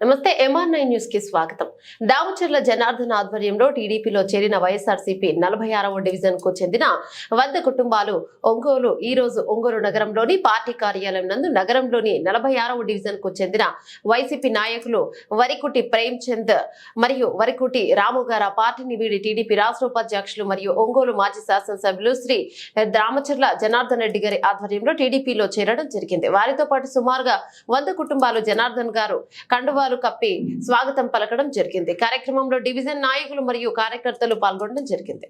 Are nine న్యూస్కి స్వాగతం. దామచర్ల జనార్దన్ ఆధ్వర్యంలో టీడీపీలో చేరిన వైఎస్ఆర్సీపీ నలభై ఆరవ డివిజన్కు చెందిన వంద కుటుంబాలు ఒంగోలు ఈ రోజు ఒంగోలు నగరంలోని పార్టీ కార్యాలయం నందు నగరంలోని నలభై ఆరవ డివిజన్కు చెందిన వైసీపీ నాయకులు వరికుటి ప్రేమ్ చంద్ మరియు వరికుటి రాము గారు పార్టీని వీడి టీడీపీ రాష్ట్ర ఉపాధ్యక్షులు మరియు ఒంగోలు మాజీ శాసనసభ్యులు శ్రీ దామచర్ల జనార్దన్ రెడ్డి గారి ఆధ్వర్యంలో టీడీపీలో చేరడం జరిగింది. వారితో పాటు సుమారుగా వంద కుటుంబాలు జనార్దన్ గారు కండువాలు కప్పి స్వాగతం పలకడం జరిగింది కార్యక్రమంలో డివిజన్ నాయకులు మరియు కార్యకర్తలు పాల్గొనడం జరిగింది